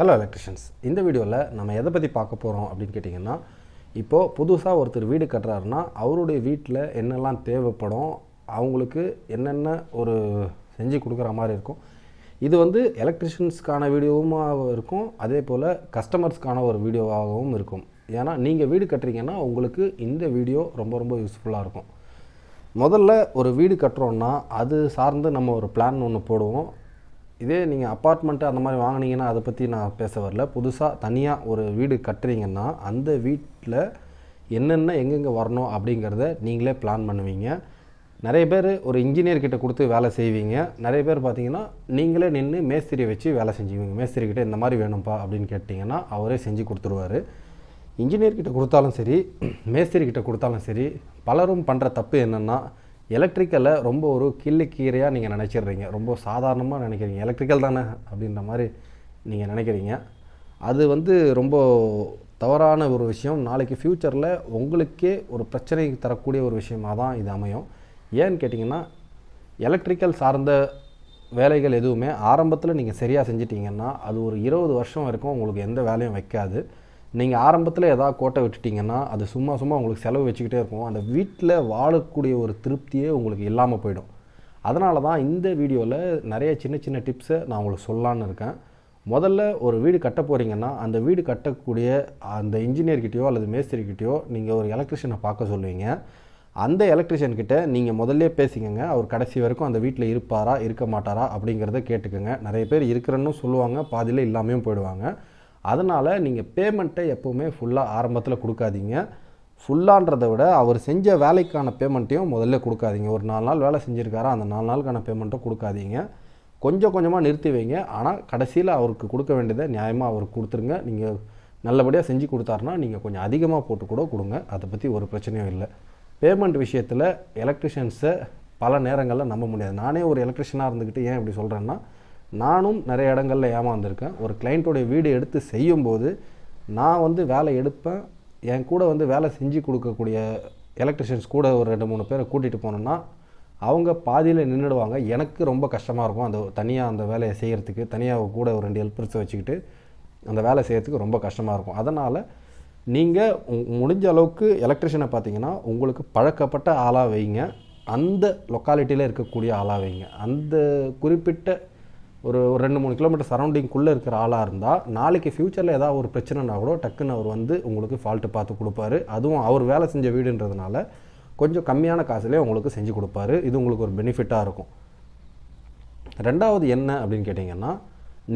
Hello electricians இந்த வீடியோவில் நம்ம எதை பற்றி பார்க்க போகிறோம் அப்படின்னு கேட்டிங்கன்னா இப்போது புதுசாக ஒருத்தர் வீடு கட்டுறாருன்னா அவருடைய வீட்டில் என்னெல்லாம் தேவைப்படும் அவங்களுக்கு என்னென்ன ஒரு செஞ்சு கொடுக்குற மாதிரி இருக்கும். இது வந்து எலக்ட்ரிஷியன்ஸ்க்கான வீடியோவும் இருக்கும் அதே போல் கஸ்டமர்ஸ்க்கான ஒரு வீடியோவாகவும் இருக்கும். ஏன்னா நீங்கள் வீடு கட்டுறீங்கன்னா உங்களுக்கு இந்த வீடியோ ரொம்ப ரொம்ப யூஸ்ஃபுல்லாக இருக்கும். முதல்ல ஒரு வீடு கட்டுறோன்னா அது சார்ந்து நம்ம ஒரு பிளான் ஒன்று போடுவோம். இதே நீங்கள் அப்பார்ட்மெண்ட்டு அந்த மாதிரி வாங்குனீங்கன்னா அதை பற்றி நான் பேச வரல. புதுசாக தனியாக ஒரு வீடு கட்டுறீங்கன்னா அந்த வீட்டில் என்னென்ன எங்கெங்கே வரணும் அப்படிங்கிறத நீங்களே பிளான் பண்ணுவீங்க. நிறைய பேர் ஒரு இன்ஜினியர் கிட்ட கொடுத்து வேலை செய்வீங்க. நிறைய பேர் பார்த்தீங்கன்னா நீங்களே நின்று மேஸ்திரியை வச்சு வேலை செஞ்சுக்குவீங்க. மேஸ்திரி கிட்ட இந்த மாதிரி வேணும்ப்பா அப்படின்னு கேட்டிங்கன்னா அவரே செஞ்சு கொடுத்துருவாரு. இன்ஜினியர் கிட்ட கொடுத்தாலும் சரி மேஸ்திரி கிட்ட கொடுத்தாலும் சரி பலரும் பண்ணுற தப்பு என்னென்னா எலக்ட்ரிக்கலை ரொம்ப ஒரு கிள்ளு கீரையாக நீங்கள் நினச்சிடுறீங்க. ரொம்ப சாதாரணமாக நினைக்கிறீங்க. எலக்ட்ரிக்கல் தானே அப்படின்ற மாதிரி நீங்கள் நினைக்கிறீங்க. அது வந்து ரொம்ப தவறான ஒரு விஷயம். நாளைக்கு ஃப்யூச்சரில் உங்களுக்கே ஒரு பிரச்சனை தரக்கூடிய ஒரு விஷயமாக தான் இது அமையும். ஏன்னு கேட்டிங்கன்னா எலக்ட்ரிக்கல் சார்ந்த வேலைகள் எதுவுமே ஆரம்பத்தில் நீங்கள் சரியாக செஞ்சிட்டிங்கன்னா அது ஒரு இருபது வருஷம் வரைக்கும் உங்களுக்கு எந்த வேலையும் வைக்காது. நீங்கள் ஆரம்பத்தில் ஏதாவது கோட்டை விட்டுட்டிங்கன்னா அது சும்மா சும்மா உங்களுக்கு செலவு வச்சுக்கிட்டே இருக்கும். அந்த வீட்டில் வாழக்கூடிய ஒரு திருப்தியே உங்களுக்கு இல்லாமல் போயிடும். அதனால தான் இந்த வீடியோவில் நிறைய சின்ன சின்ன டிப்ஸை நான் உங்களுக்கு சொல்லலான்னு இருக்கேன். முதல்ல ஒரு வீடு கட்ட போகிறீங்கன்னா அந்த வீடு கட்டக்கூடிய அந்த இன்ஜினியர்கிட்டயோ அல்லது மேஸ்திரிக்கிட்டேயோ நீங்கள் ஒரு எலக்ட்ரிஷியனை பார்க்க சொல்லுவீங்க. அந்த எலக்ட்ரிஷியன்கிட்ட நீங்கள் முதல்ல பேசிக்கங்க. அவர் கடைசி வரைக்கும் அந்த வீட்டில் இருப்பாரா இருக்க மாட்டாரா அப்படிங்கிறத கேட்டுக்கோங்க. நிறைய பேர் இருக்கிறன்னு சொல்லுவாங்க பாதியில் இல்லாமையும் போயிடுவாங்க. அதனால் நீங்கள் பேமெண்ட்டை எப்போவுமே ஃபுல்லாக ஆரம்பத்தில் கொடுக்காதீங்க. ஃபுல்லான்றதை விட அவர் செஞ்ச வேலைக்கான பேமெண்ட்டையும் முதல்ல கொடுக்காதீங்க. ஒரு நாலு நாள் வேலை செஞ்சுருக்காரா அந்த நாலு நாளுக்கான பேமெண்ட்டும் கொடுக்காதீங்க. கொஞ்சம் கொஞ்சமாக நிறுத்தி வைங்க. ஆனால் கடைசியில் அவருக்கு கொடுக்க வேண்டியதை நியாயமாக அவருக்கு கொடுத்துருங்க. நீங்கள் நல்லபடியாக செஞ்சு கொடுத்தாருன்னா நீங்கள் கொஞ்சம் அதிகமாக போட்டு கூட கொடுங்க. அதை பற்றி ஒரு பிரச்சனையும் இல்லை. பேமெண்ட் விஷயத்தில் எலக்ட்ரிஷியன்ஸை பல நேரங்களில் நம்ப முடியாது. நானே ஒரு எலக்ட்ரிஷியனாக இருந்துக்கிட்டு ஏன் இப்படி சொல்கிறேன்னா நானும் நிறைய இடங்களில் ஏமாந்துருக்கேன். ஒரு கிளைண்ட்டோடைய வீடு எடுத்து செய்யும்போது நான் வந்து வேலை எடுப்பேன். என் கூட வந்து வேலை செஞ்சு கொடுக்கக்கூடிய எலக்ட்ரிஷியன்ஸ் கூட ஒரு ரெண்டு மூணு பேரை கூட்டிகிட்டு போனோன்னா அவங்க பாதியில் நின்றுடுவாங்க எனக்கு ரொம்ப கஷ்டமாக இருக்கும். அந்த தனியாக அந்த வேலையை செய்கிறதுக்கு தனியாக கூட ஒரு ரெண்டு ஹெல்ப்பர்ஸை வச்சுக்கிட்டு அந்த வேலை செய்கிறதுக்கு ரொம்ப கஷ்டமாக இருக்கும். அதனால் நீங்கள் முடிஞ்ச அளவுக்கு எலக்ட்ரிஷியனை பார்த்தீங்கன்னா உங்களுக்கு பழக்கப்பட்ட ஆளாக வைங்க. அந்த லொக்காலிட்டியில் இருக்கக்கூடிய ஆளாக வைங்க. அந்த குறிப்பிட்ட ஒரு ஒரு ரெண்டு மூணு கிலோமீட்டர் சரௌண்டிங்குள்ளே இருக்கிற ஆளாக இருந்தால் நாளைக்கு ஃப்யூச்சரில் ஏதாவது ஒரு பிரச்சனைனா கூட டக்குன்னு அவர் வந்து உங்களுக்கு ஃபால்ட்டு பார்த்து கொடுப்பாரு. அதுவும் அவர் வேலை செஞ்ச வீடுன்றதுனால கொஞ்சம் கம்மியான காசுலேயே உங்களுக்கு செஞ்சு கொடுப்பாரு. இது உங்களுக்கு ஒரு பெனிஃபிட்டாக இருக்கும். ரெண்டாவது என்ன அப்படின்னு கேட்டிங்கன்னா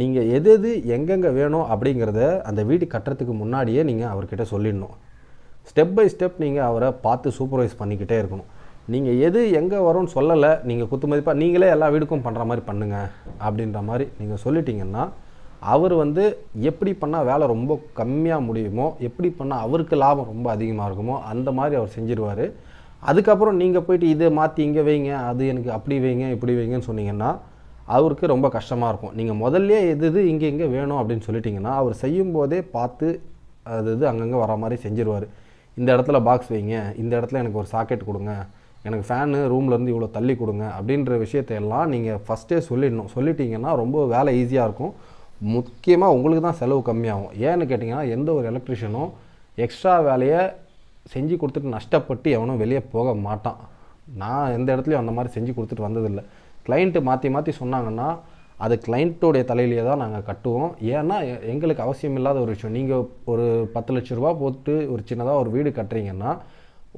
நீங்கள் எது எது எங்கெங்கே வேணும் அப்படிங்கிறத அந்த வீடு கட்டுறதுக்கு முன்னாடியே நீங்கள் அவர்கிட்ட சொல்லிடணும். ஸ்டெப் பை ஸ்டெப் நீங்கள் அவரை பார்த்து சூப்பர்வைஸ் பண்ணிக்கிட்டே இருக்கணும். நீங்கள் எது எங்கே வரும்னு சொல்லலை நீங்கள் குத்து மதிப்பாக நீங்களே எல்லா வீடுக்கும் பண்ணுற மாதிரி பண்ணுங்கள் அப்படின்ற மாதிரி நீங்கள் சொல்லிட்டீங்கன்னா அவர் வந்து எப்படி பண்ணால் வேலை ரொம்ப கம்மியாக முடியுமோ எப்படி பண்ணால் அவருக்கு லாபம் ரொம்ப அதிகமாக இருக்குமோ அந்த மாதிரி அவர் செஞ்சிருவார். அதுக்கப்புறம் நீங்கள் போயிட்டு இதை மாற்றி இங்கே வைங்க அது எனக்கு அப்படி வைங்க இப்படி வைங்கன்னு சொன்னீங்கன்னா அவருக்கு ரொம்ப கஷ்டமாக இருக்கும். நீங்கள் முதல்ல எது எது இங்கே இங்கே வேணும் அப்படின்னு சொல்லிட்டிங்கன்னா அவர் செய்யும் போதே பார்த்து அது இது அங்கங்கே வர மாதிரி செஞ்சிருவார். இந்த இடத்துல பாக்ஸ் வைங்க இந்த இடத்துல எனக்கு ஒரு சாக்கெட் கொடுங்க எனக்கு ஃபேனு ரூம்லேருந்து இவ்வளோ தள்ளி கொடுங்க அப்படின்ற விஷயத்தையெல்லாம் நீங்கள் ஃபஸ்ட்டே சொல்லிடணும். சொல்லிட்டீங்கன்னா ரொம்ப வேலை ஈஸியாக இருக்கும். முக்கியமாக உங்களுக்கு தான் செலவு கம்மியாகும். ஏன்னு கேட்டிங்கன்னா எந்த ஒரு எலக்ட்ரிஷியனும் எக்ஸ்ட்ரா வேலையை செஞ்சு கொடுத்துட்டு நஷ்டப்பட்டு எவனும் வெளியே போக மாட்டான். நான் எந்த இடத்துலையும் அந்த மாதிரி செஞ்சு கொடுத்துட்டு வந்ததில்லை. கிளைண்ட்டு மாற்றி மாற்றி சொன்னாங்கன்னா அது கிளைண்ட்டோடைய தலையிலேயே தான் நாங்கள் கட்டுவோம். ஏன்னா எங்களுக்கு அவசியம் இல்லாத ஒரு விஷயம். நீங்கள் ஒரு பத்து லட்ச ரூபா போட்டு ஒரு சின்னதாக ஒரு வீடு கட்டுறீங்கன்னா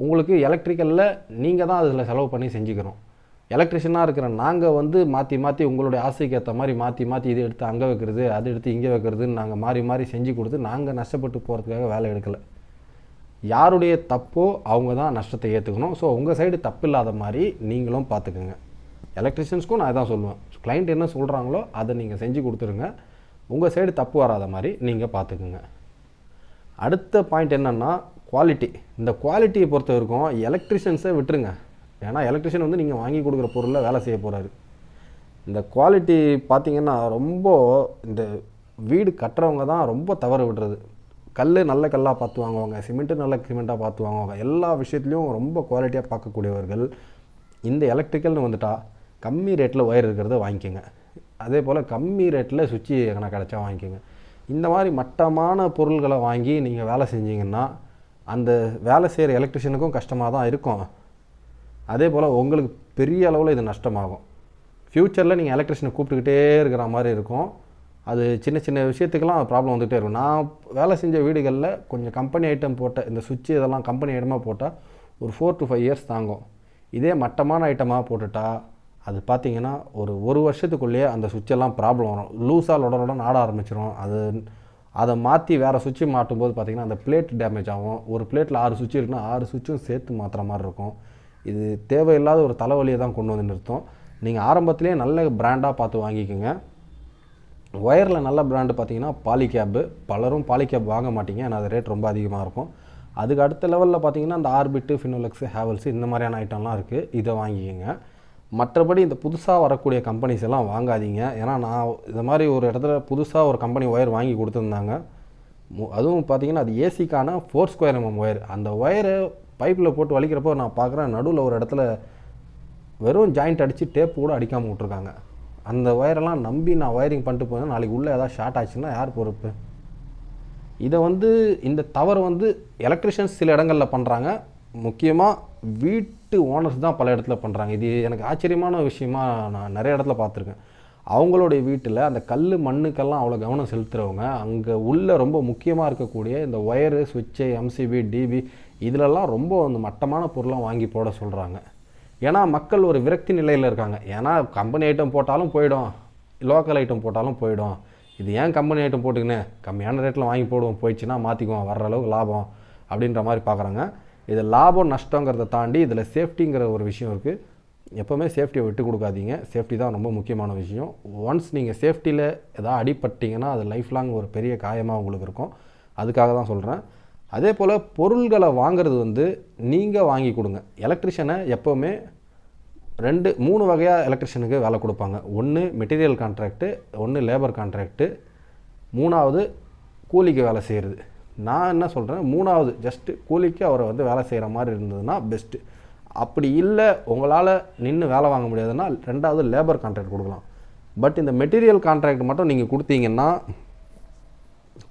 உங்களுக்கு எலக்ட்ரிக்கலில் நீங்கள் தான் அதில் செலவு பண்ணி செஞ்சுக்கிறோம் எலக்ட்ரிஷியனாக இருக்கிற நாங்கள் வந்து மாற்றி மாற்றி உங்களுடைய ஆசைக்கு ஏற்ற மாதிரி மாற்றி மாற்றி இது எடுத்து அங்கே வைக்கிறது அது எடுத்து இங்கே வைக்கிறதுன்னு நாங்கள் மாறி மாறி செஞ்சு கொடுத்து நாங்கள் நஷ்டப்பட்டு போகிறதுக்காக வேலை எடுக்கலை. யாருடைய தப்போ அவங்க தான் நஷ்டத்தை ஏற்றுக்கணும் ஸோ உங்கள் சைடு தப்பு இல்லாத மாதிரி நீங்களும் பார்த்துக்குங்க எலக்ட்ரிஷியன்ஸ்க்கும் நான் இதான் சொல்லுவேன். கிளைண்ட் என்ன சொல்கிறாங்களோ அதை நீங்கள் செஞ்சு கொடுத்துருங்க. உங்கள் சைடு தப்பு வராத மாதிரி நீங்கள் பார்த்துக்குங்க அடுத்த பாயிண்ட் என்னென்னா குவாலிட்டி இந்த குவாலிட்டியை பொறுத்த வரைக்கும் எலக்ட்ரிஷியன்ஸை விட்டுருங்க. ஏன்னா எலக்ட்ரிஷியன் வந்து நீங்கள் வாங்கி கொடுக்குற பொருளில் வேலை செய்ய போகிறாரு இந்த குவாலிட்டி பார்த்திங்கன்னா ரொம்ப இந்த வீடு கட்டுறவங்க தான் ரொம்ப தவறு விடுறது. கல் நல்ல கல்லாக பார்த்து வாங்குவாங்க சிமெண்ட்டு நல்ல சிமெண்ட்டாக பார்த்து வாங்குவாங்க எல்லா விஷயத்துலையும் ரொம்ப குவாலிட்டியாக பார்க்கக்கூடியவர்கள் இந்த எலக்ட்ரிக்கல்னு வந்துட்டால் கம்மி ரேட்டில் ஒயர் இருக்கிறத வாங்கிக்கோங்க. அதே போல் கம்மி ரேட்டில் சுவிட்சு எனக்கு கிடச்சா வாங்கிக்கோங்க. இந்த மாதிரி மட்டமான பொருள்களை வாங்கி நீங்கள் வேலை செஞ்சீங்கன்னா அந்த வேலை செய்கிற எலக்ட்ரிஷியனுக்கும் கஷ்டமாக தான் இருக்கும். அதே போல் உங்களுக்கு பெரிய அளவில் இது நஷ்டமாகும். ஃப்யூச்சரில் நீங்கள் எலக்ட்ரிஷியனை கூப்பிட்டுக்கிட்டே இருக்கிற மாதிரி இருக்கும். அது சின்ன சின்ன விஷயத்துக்கெல்லாம் ப்ராப்ளம் வந்துகிட்டே இருக்கும். நான் வேலை செஞ்ச வீடுகளில் கொஞ்சம் கம்பெனி ஐட்டம் போட்ட இந்த சுவிட்சு இதெல்லாம் கம்பெனி ஐட்டமாக போட்டால் ஒரு ஃபோர் டு ஃபைவ் இயர்ஸ் தாங்கும். இதே மட்டமான ஐட்டமாக போட்டுட்டா அது பார்த்தீங்கன்னா ஒரு ஒரு வருஷத்துக்குள்ளேயே அந்த சுவிட்செல்லாம் ப்ராப்ளம் வரும். லூஸாக லொடலோட ஆட ஆரம்பிச்சிடும் அது அதை மாற்றி வேறு சுவிட்சு மாட்டும் போது பார்த்தீங்கன்னா அந்த பிளேட் டேமேஜ் ஆகும். ஒரு பிளேட்டில் ஆறு சுவிட்ச் இருக்குன்னா ஆறு சுவிட்சும் சேர்த்து மாற்றுற மாதிரி இருக்கும். இது தேவையில்லாத ஒரு தலைவலியை தான் கொண்டு வந்து நிறுத்தும். நீங்கள் ஆரம்பத்திலேயே நல்ல பிராண்டாக பார்த்து வாங்கிக்கோங்க. ஒயரில் நல்ல பிராண்டு பார்த்தீங்கன்னா பாலிகேப்பு பலரும் பாலிகேப் வாங்க மாட்டீங்க. ஏன்னா அது ரேட் ரொம்ப அதிகமாக இருக்கும். அதுக்கு அடுத்த லெவலில் பார்த்தீங்கன்னா அந்த ஆர்பிட்டு ஃபினோலெக்ஸு ஹேவல்ஸு இந்த மாதிரியான ஐட்டம்லாம் இருக்குது இதை வாங்கிக்கோங்க. மற்றபடி இந்த புதுசாக வரக்கூடிய கம்பெனிஸ் எல்லாம் வாங்காதீங்க. ஏன்னா நான் இந்த மாதிரி ஒரு இடத்துல புதுசாக ஒரு கம்பெனி ஒயர் வாங்கி கொடுத்துருந்தாங்க. மு- அதுவும் பார்த்தீங்கன்னா அது ஏசிக்கான ஃபோர் ஸ்கொயர் எம்எம் ஒயர் அந்த ஒயரை பைப்பில் போட்டு வலிக்கிறப்போ நான் பார்க்குறேன் நடுவில் ஒரு இடத்துல வெறும் ஜாயிண்ட் அடித்து டேப் கூட அடிக்காமல் விட்ருக்காங்க அந்த ஒயரெல்லாம் நம்பி நான் ஒயரிங் பண்ணிட்டு போனேன். நாளைக்கு உள்ளே ஏதாவது ஷார்ட் ஆச்சுன்னா யார் பொறுப்பு? இதை வந்து இந்த தவறு வந்து எலக்ட்ரிஷியன்ஸ் சில இடங்களில் பண்ணுறாங்க முக்கியமாக வீட்டு ஓனர்ஸ் தான் பல இடத்துல பண்ணுறாங்க இது எனக்கு ஆச்சரியமான விஷயமா நான் நிறைய இடத்துல பார்த்துருக்கேன். அவங்களுடைய வீட்டில் அந்த கல் மண்ணுக்கெல்லாம் அவ்வளோ கவனம் செலுத்துகிறவங்க அங்கே உள்ளே ரொம்ப முக்கியமாக இருக்கக்கூடிய இந்த ஒயரு சுவிட்சு எம்சிபி டிபி இதிலெல்லாம் ரொம்ப அந்த மட்டமான பொருளாக வாங்கி போட சொல்கிறாங்க ஏன்னா மக்கள் ஒரு விரக்தி நிலையில் இருக்காங்க. ஏன்னா கம்பெனி ஐட்டம் போட்டாலும் போயிடும். லோக்கல் ஐட்டம் போட்டாலும் போயிடும். இது ஏன் கம்பெனி ஐட்டம் போட்டுக்கினேன் கம்மியான ரேட்டில் வாங்கி போடுவோம். போயிடுச்சுன்னா மாற்றிக்குவோம் வர்ற அளவுக்கு லாபம் அப்படின்ற மாதிரி பார்க்குறாங்க. இது லாபம் நஷ்டங்கிறத தாண்டி இதில் சேஃப்டிங்கிற ஒரு விஷயம் இருக்குது எப்போவுமே சேஃப்டியை விட்டு கொடுக்காதீங்க. சேஃப்டி தான் ரொம்ப முக்கியமான விஷயம். ஒன்ஸ் நீங்கள் சேஃப்டியில் எதாவது அடிப்பட்டிங்கன்னா அது லைஃப் லாங் ஒரு பெரிய காயமாக உங்களுக்கு இருக்கும். அதுக்காக தான் சொல்கிறேன் அதே போல் பொருள்களை வாங்குறது வந்து நீங்கள் வாங்கி கொடுங்க. எலக்ட்ரிஷியனை எப்போவுமே ரெண்டு மூணு வகையாக எலக்ட்ரிஷியனுக்கு வேலை கொடுப்பாங்க. ஒன்று மெட்டீரியல் கான்ட்ராக்ட்டு ஒன்று லேபர் கான்ட்ராக்ட்டு மூணாவது கூலிக்கு வேலை செய்கிறது நான் என்ன சொல்கிறேன் மூணாவது ஜஸ்ட்டு கூலிக்கு அவரை வந்து வேலை செய்கிற மாதிரி இருந்ததுன்னா பெஸ்ட்டு அப்படி இல்லை உங்களால் நின்று வேலை வாங்க முடியாதுன்னா ரெண்டாவது லேபர் கான்ட்ராக்ட் கொடுக்கலாம். பட் இந்த மெட்டீரியல் கான்ட்ராக்ட் மட்டும் நீங்கள் கொடுத்தீங்கன்னா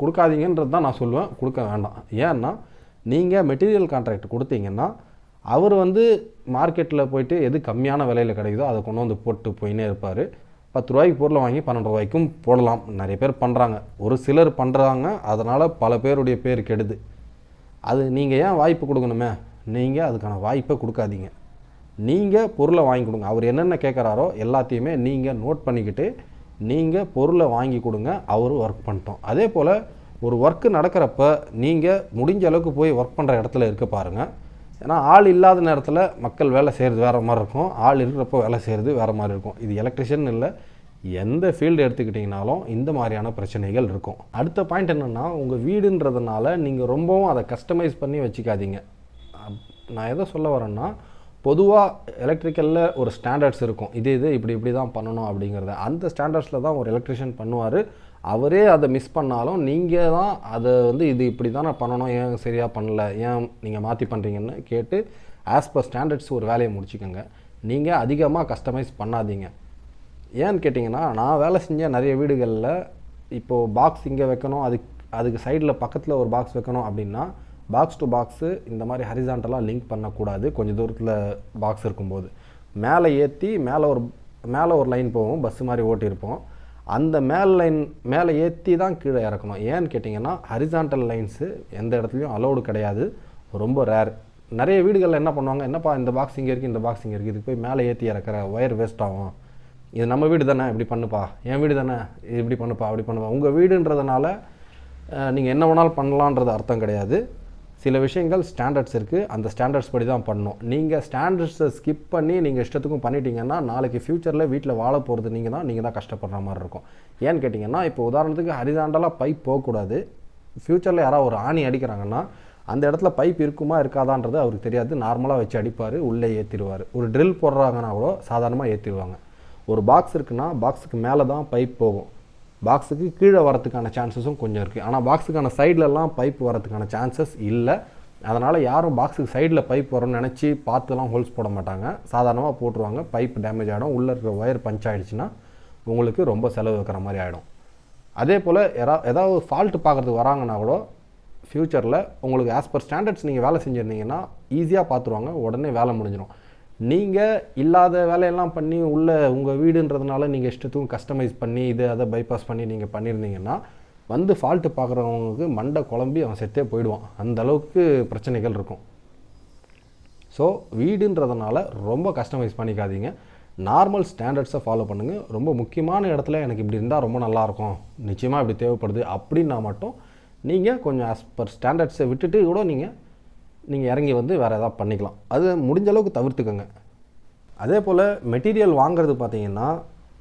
கொடுக்காதீங்கன்றது தான் நான் சொல்லுவேன். கொடுக்க வேண்டாம். ஏன்னா நீங்கள் மெட்டீரியல் கான்ட்ராக்ட் கொடுத்தீங்கன்னா அவர் வந்து மார்க்கெட்டில் போயிட்டு எது கம்மியான விலையில் கிடைக்குதோ அதை கொண்டு வந்து போட்டு போயின்னே இருப்பார். பத்து ரூபாய்க்கு பொருளை வாங்கி பன்னெண்டு ரூபாய்க்கும் போடலாம். நிறைய பேர் பண்ணுறாங்க ஒரு சிலர் பண்ணுறாங்க அதனால் பல பேருடைய பேர் கெடுது. அது நீங்கள் ஏன் வாய்ப்பு கொடுக்கணுமே? நீங்கள் அதுக்கான வாய்ப்பை கொடுக்காதீங்க. நீங்கள் பொருளை வாங்கி கொடுங்க. அவர் என்னென்ன கேட்குறாரோ எல்லாத்தையுமே நீங்கள் நோட் பண்ணிக்கிட்டு நீங்கள் பொருளை வாங்கி கொடுங்க. அவர் ஒர்க் பண்ணிட்டோம். அதே போல் ஒரு ஒர்க்கு நடக்கிறப்ப நீங்கள் முடிஞ்ச அளவுக்கு போய் ஒர்க் பண்ணுற இடத்துல இருக்க பாருங்கள் ஏன்னா ஆள் இல்லாத நேரத்தில் மக்கள் வேலை செய்கிறது வேறு மாதிரி இருக்கும். ஆள் இருக்கிறப்போ வேலை செய்கிறது வேறு மாதிரி இருக்கும். இது எலக்ட்ரிஷியன் இல்லை. எந்த ஃபீல்டு எடுத்துக்கிட்டிங்கனாலும் இந்த மாதிரியான பிரச்சனைகள் இருக்கும். அடுத்த பாயிண்ட் என்னென்னா உங்கள் வீடுன்றதுனால நீங்கள் ரொம்பவும் அதை கஸ்டமைஸ் பண்ணி வச்சுக்காதீங்க. அப்- நான் எதை சொல்ல வரேன்னா பொதுவாக எலக்ட்ரிக்கலில் ஒரு ஸ்டாண்டர்ட்ஸ் இருக்கும். இது இது இப்படி இப்படி தான் பண்ணணும் அப்படிங்கிறத. அந்த ஸ்டாண்டர்ட்ஸில் தான் ஒரு எலக்ட்ரிஷியன் பண்ணுவார். அவரே அதை மிஸ் பண்ணாலும் நீங்கள் தான் அதை வந்து இது இப்படி நான் பண்ணணும் ஏன் சரியாக பண்ணல ஏன் நீங்கள் மாற்றி பண்ணுறீங்கன்னு கேட்டு ஆஸ் பர் ஸ்டாண்டர்ட்ஸ் ஒரு வேலையை முடிச்சுக்கோங்க. நீங்கள் அதிகமாக கஸ்டமைஸ் பண்ணாதீங்க. ஏன்னு கேட்டிங்கன்னா நான் வேலை செஞ்ச நிறைய வீடுகளில் இப்போது பாக்ஸ் இங்கே வைக்கணும் அதுக்கு அதுக்கு சைடில் பக்கத்தில் ஒரு பாக்ஸ் வைக்கணும் அப்படின்னா பாக்ஸ் டு பாக்ஸு இந்த மாதிரி ஹரிசாண்டலாக லிங்க் பண்ணக்கூடாது. கொஞ்சம் தூரத்தில் பாக்ஸ் இருக்கும்போது. மேலே ஏற்றி மேலே ஒரு மேலே ஒரு லைன் போகும் பஸ்ஸு மாதிரி ஓட்டியிருப்போம். அந்த மேல் லைன் மேலே ஏற்றி தான் கீழே இறக்கணும். ஏன்னு கேட்டிங்கன்னா ஹரிசாண்டல் லைன்ஸு எந்த இடத்துலையும் அலௌடு கிடையாது. ரொம்ப ரேர் நிறைய வீடுகளில் என்ன பண்ணுவாங்க? என்னப்பா இந்த பாக்ஸ் இங்கே இருக்குது இந்த பாக்ஸ் இங்கே இருக்குது இதுக்கு போய் மேலே ஏற்றி இறக்குற ஒயர் வேஸ்ட் ஆகும். இது நம்ம வீடு தானே இப்படி பண்ணுப்பா. என் வீடு தானே இது இப்படி பண்ணுப்பா அப்படி பண்ணுப்பா. உங்கள் வீடுன்றதுனால நீங்கள் என்ன வேணாலும் பண்ணலான்றது அர்த்தம் கிடையாது. சில விஷயங்கள் ஸ்டாண்டர்ட்ஸ் இருக்குது அந்த ஸ்டாண்டர்ட்ஸ் படி தான் பண்ணணும். நீங்கள் ஸ்டாண்டர்ட்ஸை ஸ்கிப் பண்ணி நீங்கள் இஷ்டத்துக்கும் பண்ணிட்டீங்கன்னா நாளைக்கு ஃப்யூச்சரில் வீட்டில் வாழ போகிறது நீங்கள் தான் நீங்கள் தான் கஷ்டப்படுற மாதிரி இருக்கும். ஏன்னு கேட்டிங்கன்னா இப்போ உதாரணத்துக்கு ஹரிசாண்டலாக பைப் போகக்கூடாது. ஃப்யூச்சரில் யாராவது ஒரு ஆணி அடிக்கிறாங்கன்னா அந்த இடத்துல பைப் இருக்குமா இருக்காதான்றது அவருக்கு தெரியாது. நார்மலாக வச்சு அடிப்பார் உள்ளே ஏற்றிடுவார் ஒரு ட்ரில் போடுறாங்கன்னா கூட சாதாரணமாக ஏற்றிடுவாங்க ஒரு பாக்ஸ் இருக்குன்னா பாக்ஸுக்கு மேலே தான் பைப் போகும். பாக்ஸுக்கு கீழே வரதுக்கான சான்சஸும் கொஞ்சம் இருக்குது ஆனால் பாக்ஸுக்கான சைட்லலாம் பைப் வரதுக்கான சான்சஸ் இல்லை. அதனால் யாரும் பாக்ஸுக்கு சைடில் பைப் வரும்னு நினச்சி பார்த்துலாம் ஹோல்ஸ் போட மாட்டாங்க. சாதாரணமாக போட்டுருவாங்க. பைப் டேமேஜ் ஆகிடும் உள்ளே இருக்கிற ஒயர் பஞ்ச் ஆகிடுச்சுன்னா உங்களுக்கு ரொம்ப செலவு வைக்கிற மாதிரி ஆகிடும் அதே போல் யாரா ஏதாவது ஃபால்ட்டு பார்க்குறதுக்கு வராங்கன்னா கூட ஃப்யூச்சரில் உங்களுக்கு ஆஸ் பர் ஸ்டாண்டர்ட்ஸ் நீங்கள் வேலை செஞ்சுருந்தீங்கன்னா ஈஸியாக பார்த்துருவாங்க. உடனே வேலை முடிஞ்சிடும் நீங்கள் இல்லாத வேலையெல்லாம் பண்ணி உள்ள உங்கள் வீடுன்றதுனால நீங்கள் இஷ்டத்துக்கும் கஸ்டமைஸ் பண்ணி இதை அதை பைபாஸ் பண்ணி நீங்கள் பண்ணியிருந்தீங்கன்னா வந்து ஃபால்ட்டு பார்க்குறவங்களுக்கு மண்டை குழம்பி அவன் செத்தே போயிடுவான். அந்த அளவுக்கு பிரச்சனைகள் இருக்கும். ஸோ வீடுன்றதுனால ரொம்ப கஸ்டமைஸ் பண்ணிக்காதீங்க. நார்மல் ஸ்டாண்டர்ட்ஸை ஃபாலோ பண்ணுங்கள் ரொம்ப முக்கியமான இடத்துல எனக்கு இப்படி இருந்தால் ரொம்ப நல்லாயிருக்கும் நிச்சயமாக இப்படி தேவைப்படுது அப்படின்னா மட்டும் நீங்கள் கொஞ்சம் ஆஸ் பர் ஸ்டாண்டர்ட்ஸை விட்டுட்டு கூட நீங்கள் நீங்கள் இறங்கி வந்து வேறு எதாவது பண்ணிக்கலாம். அது முடிஞ்ச அளவுக்கு தவிர்த்துக்கோங்க. அதே போல் மெட்டீரியல் வாங்குறது பார்த்தீங்கன்னா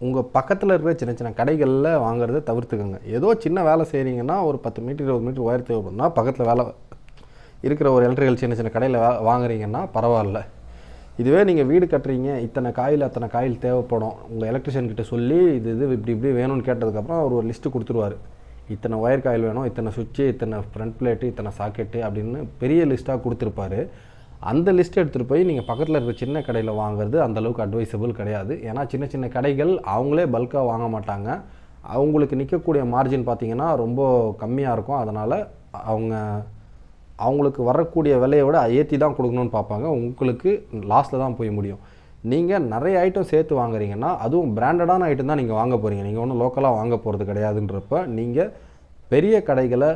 உங்கள் பக்கத்தில் இருக்கிற சின்ன சின்ன கடைகளில் வாங்குறத தவிர்த்துக்கோங்க. ஏதோ சின்ன வேலை செய்கிறீங்கன்னா ஒரு பத்து மீட்டர் இருபது மீட்டர் ஒயர் தேவைப்படும்னா பக்கத்தில் வேலை இருக்கிற ஒரு எலக்ட்ரிக்கல் சின்ன சின்ன கடையில் வே வாங்குறீங்கன்னா பரவாயில்ல. இதுவே நீங்கள் வீடு கட்டுறீங்க இத்தனை காயில் அத்தனை காயில் தேவைப்படும். உங்கள் எலக்ட்ரிஷியன் கிட்ட சொல்லி இது இது இப்படி இப்படி வேணும்னு கேட்டதுக்கப்புறம் அவர் ஒரு லிஸ்ட்டு கொடுத்துருவாரு. இத்தனை ஒயர் காயில் வேணும் இத்தனை சுவிட்சு இத்தனை ஃப்ரண்ட் பிளேட்டு இத்தனை சாக்கெட்டு அப்படின்னு பெரிய லிஸ்ட்டாக கொடுத்துருப்பாரு. அந்த லிஸ்ட் எடுத்துகிட்டு போய் நீங்கள் பக்கத்தில் இருக்கிற சின்ன கடையில் வாங்குறது அந்த அளவுக்கு அட்வைசபிள் கிடையாது. ஏன்னா சின்ன சின்ன கடைகள் அவங்களே பல்காக வாங்க மாட்டாங்க. அவங்களுக்கு நிற்கக்கூடிய மார்ஜின் பார்த்தீங்கன்னா ரொம்ப கம்மியாக இருக்கும். அதனால் அவங்க அவங்களுக்கு வரக்கூடிய விலையை விட ஏற்றி தான் கொடுக்கணும்னு பார்ப்பாங்க. உங்களுக்கு லாஸில் தான் போய் முடியும். நீங்கள் நிறைய ஐட்டம் சேர்த்து வாங்குறீங்கன்னா அதுவும் பிராண்டடான ஐட்டம் தான் நீங்கள் வாங்க போகிறீங்க நீங்கள் ஒன்றும் லோக்கலாக வாங்க போகிறது கிடையாதுன்றப்ப நீங்கள் பெரிய கடைகளை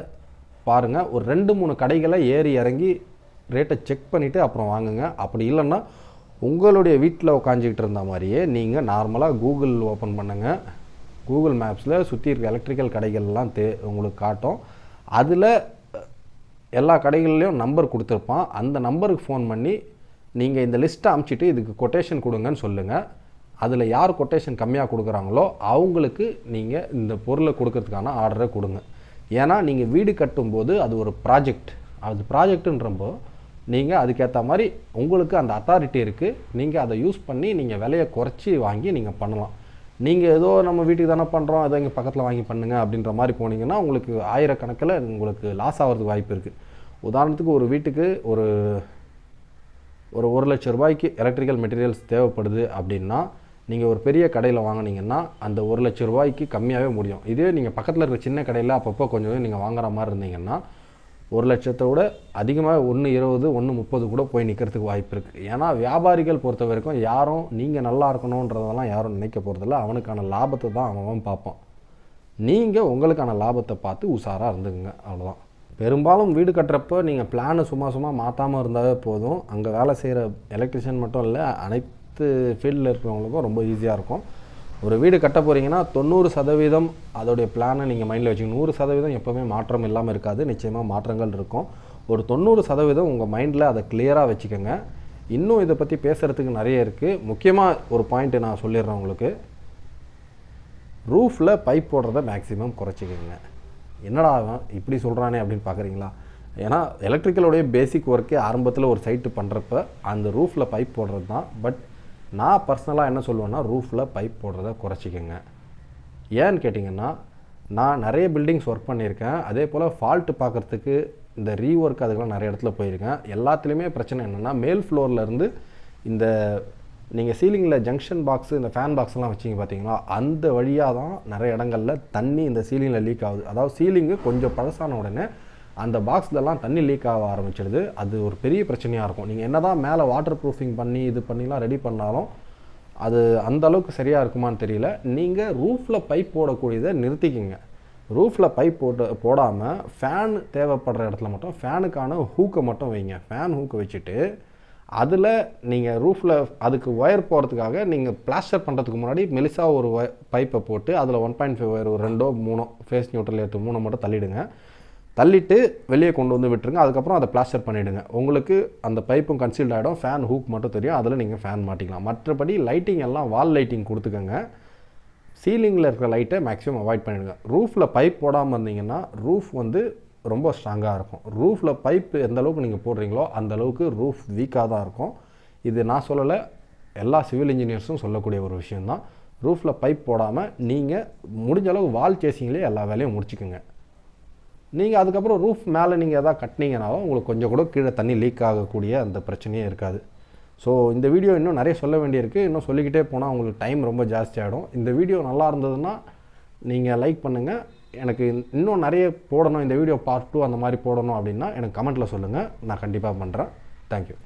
பாருங்கள் ஒரு ரெண்டு மூணு கடைகளை ஏறி இறங்கி ரேட்டை செக் பண்ணிவிட்டு அப்புறம் வாங்குங்க. அப்படி இல்லைன்னா உங்களுடைய வீட்டில் உட்காந்துக்கிட்டு இருந்த மாதிரியே நீங்கள் நார்மலாக கூகுள் ஓப்பன் பண்ணுங்கள் கூகுள் மேப்ஸில் சுற்றி இருக்க எலக்ட்ரிக்கல் கடைகள்லாம் தே உங்களுக்கு காட்டும். அதில் எல்லா கடைகள்லேயும் நம்பர் கொடுத்துருப்பான். அந்த நம்பருக்கு ஃபோன் பண்ணி நீங்கள் இந்த லிஸ்ட்டை அமுச்சிட்டு இதுக்கு கொட்டேஷன் கொடுங்கன்னு சொல்லுங்கள் அதில் யார் கொட்டேஷன் கம்மியாக கொடுக்குறாங்களோ அவங்களுக்கு நீங்கள் இந்த பொருளை கொடுக்கறதுக்கான ஆர்டரை கொடுங்க. ஏன்னா நீங்கள் வீடு கட்டும்போது அது ஒரு ப்ராஜெக்ட் அது ப்ராஜெக்டுன்றப்போ நீங்கள் அதுக்கேற்ற மாதிரி உங்களுக்கு அந்த அத்தாரிட்டி இருக்குது நீங்கள் அதை யூஸ் பண்ணி நீங்கள் விலையை குறைச்சி வாங்கி நீங்கள் பண்ணலாம். நீங்கள் ஏதோ நம்ம வீட்டுக்கு தானே பண்ணுறோம் ஏதோ இங்கே பக்கத்தில் வாங்கி பண்ணுங்க அப்படின்ற மாதிரி போனீங்கன்னா உங்களுக்கு ஆயிரக்கணக்கில் உங்களுக்கு லாஸ் ஆகிறதுக்கு வாய்ப்பு இருக்குது உதாரணத்துக்கு ஒரு வீட்டுக்கு ஒரு ஒரு ஒரு லட்ச ரூபாய்க்கு எலக்ட்ரிக்கல் மெட்டீரியல்ஸ் தேவைப்படுது அப்படின்னா நீங்கள் ஒரு பெரிய கடையில் வாங்கினீங்கன்னா அந்த ஒரு லட்ச ரூபாய்க்கு கம்மியாகவே முடியும். இதே நீங்கள் பக்கத்தில் இருக்கிற சின்ன கடையில் அப்பப்போ கொஞ்சம் நீங்கள் வாங்குற மாதிரி இருந்தீங்கன்னா ஒரு லட்சத்தை விட அதிகமாக ஒன்று இருபது ஒன்று முப்பது கூட போய் நிற்கிறதுக்கு வாய்ப்பு இருக்குது ஏன்னா வியாபாரிகள் பொறுத்த வரைக்கும் யாரும் நீங்கள் நல்லா இருக்கணுன்றதெல்லாம் யாரும் நினைக்க போகிறதில்ல அவனுக்கான லாபத்தை தான் அவன் அவன் பார்ப்பான். நீங்கள் உங்களுக்கான லாபத்தை பார்த்து உஷாராக இருந்துக்குங்க. அவ்வளோதான் பெரும்பாலும் வீடு கட்டுறப்போ நீங்கள் பிளானை சும்மா சும்மா மாற்றாமல் இருந்தாவே போதும். அங்கே வேலை செய்கிற எலக்ட்ரிஷியன் மட்டும் இல்லை அனைத்து ஃபீல்டில் இருக்கிறவங்களுக்கும் ரொம்ப ஈஸியாக இருக்கும். ஒரு வீடு கட்ட போகிறீங்கன்னா தொண்ணூறு சதவீதம் அதோடைய பிளானை நீங்கள் மைண்டில் வச்சுக்கணும். நூறு சதவீதம் எப்போவுமே மாற்றம் இல்லாமல் இருக்காது. நிச்சயமாக மாற்றங்கள் இருக்கும். ஒரு தொண்ணூறு சதவீதம் உங்கள் மைண்டில் அதை கிளியராக வச்சுக்கோங்க. இன்னும் இதை பற்றி பேசுகிறதுக்கு நிறைய இருக்குது முக்கியமாக ஒரு பாயிண்ட்டு நான் சொல்லிடுறேன் உங்களுக்கு. ரூஃபில் பைப் போடுறத மேக்ஸிமம் குறைச்சிக்கோங்க. என்னடா அவன் இப்படி சொல்கிறானே அப்படின்னு பார்க்குறீங்களா ஏன்னா எலக்ட்ரிக்கலுடைய பேசிக் ஒர்க்கே ஆரம்பத்தில் ஒரு சைட்டு பண்ணுறப்ப அந்த ரூஃபில் பைப் போடுறது தான் பட் நான் பர்சனலாக என்ன சொல்லுவேன்னா ரூஃபில் பைப் போடுறத குறைச்சிக்கோங்க. ஏன்னு கேட்டிங்கன்னா நான் நிறைய பில்டிங்ஸ் ஒர்க் பண்ணியிருக்கேன். அதே போல் ஃபால்ட்டு பார்க்குறதுக்கு இந்த ரீஒர்க் அதுக்கெல்லாம் நிறைய இடத்துல போயிருக்கேன். எல்லாத்துலேயுமே பிரச்சனை என்னென்னா மேல் ஃப்ளோர்லேருந்து இந்த நீங்கள் சீலிங்கில் ஜங்ஷன் பாக்ஸு இந்த ஃபேன் பாக்ஸ்லாம் வச்சிங்க பார்த்தீங்களா அந்த வழியாக தான் நிறைய இடங்களில் தண்ணி இந்த சீலிங்கில் லீக் ஆகுது. அதாவது சீலிங்கு கொஞ்சம் பழசான உடனே அந்த பாக்ஸ்லலாம் தண்ணி லீக் ஆக ஆரம்பிச்சிடுது. அது ஒரு பெரிய பிரச்சனையாக இருக்கும். நீங்கள் என்ன தான் மேலே வாட்டர் ப்ரூஃபிங் பண்ணி இது பண்ணிலாம் ரெடி பண்ணாலும் அது அந்த அளவுக்கு சரியாக இருக்குமான்னு தெரியல. நீங்கள் ரூஃபில் பைப் போடக்கூடியதை நிறுத்திக்கிங்க. ரூஃபில் பைப் போட்டு போடாமல் ஃபேன் தேவைப்படுற இடத்துல மட்டும் ஃபேனுக்கான ஹூக்கை மட்டும் வைங்க. ஃபேன் ஹூக்கை வச்சுட்டு அதில் நீங்கள் ரூஃபில் அதுக்கு ஒயர் போகிறதுக்காக நீங்கள் பிளாஸ்டர் பண்ணுறதுக்கு முன்னாடி மெலிசாக ஒரு பைப்பை போட்டு அதில் ஒன் பாயிண்ட் ஃபைவ் ஒயர் ஒரு ரெண்டோ மூணோ ஃபேஸ் நியூட்ரல் எடுத்து மூணோ மட்டும் தள்ளிடுங்க. தள்ளிட்டு வெளியே கொண்டு வந்து விட்டுருங்க. அதுக்கப்புறம் அதை பிளாஸ்டர் பண்ணிவிடுங்க உங்களுக்கு அந்த பைப்பும் கன்சீல்ட் ஆகிடும் ஃபேன் ஹூக் மட்டும் தெரியும். அதில் நீங்கள் ஃபேன் மாட்டிக்கலாம். மற்றபடி லைட்டிங் எல்லாம் வால் லைட்டிங் கொடுத்துக்கோங்க. சீலிங்கில் இருக்கிற லைட்டை மேக்ஸிமம் அவாய்ட் பண்ணிவிடுங்க ரூஃபில் பைப் போடாமல் இருந்தீங்கன்னா ரூஃப் வந்து ரொம்ப ஸ்ட்ராங்காக இருக்கும். ரூஃபில் பைப்பு எந்த அளவுக்கு நீங்கள் போடுறீங்களோ அந்த அளவுக்கு ரூஃப் வீக்காக தான் இருக்கும். இது நான் சொல்லலை எல்லா சிவில் இன்ஜினியர்ஸும் சொல்லக்கூடிய ஒரு விஷயந்தான் ரூஃபில் பைப் போடாமல் நீங்கள் முடிஞ்ச அளவு வால் சேசிங்லேயே எல்லா வேலையும் முடிச்சுக்குங்க. நீங்கள் அதுக்கப்புறம் ரூஃப் மேலே நீங்கள் எதாவது கட்டினீங்கனாலும் உங்களுக்கு கொஞ்சம் கூட கீழே தண்ணி லீக் ஆகக்கூடிய அந்த பிரச்சனையே இருக்காது. ஸோ இந்த வீடியோ இன்னும் நிறைய சொல்ல வேண்டியிருக்கு. இன்னும் சொல்லிக்கிட்டே போனால் உங்களுக்கு டைம் ரொம்ப ஜாஸ்தி ஆகிடும் இந்த வீடியோ நல்லா இருந்ததுன்னா நீங்கள் லைக் பண்ணுங்கள் எனக்கு இன்னும் நிறைய போடணும். இந்த வீடியோ பார்ட் டூ அந்த மாதிரி போடணும் அப்படின்னா எனக்கு கமெண்ட்டில் சொல்லுங்கள் நான் கண்டிப்பாக பண்ணுறேன் தேங்க்யூ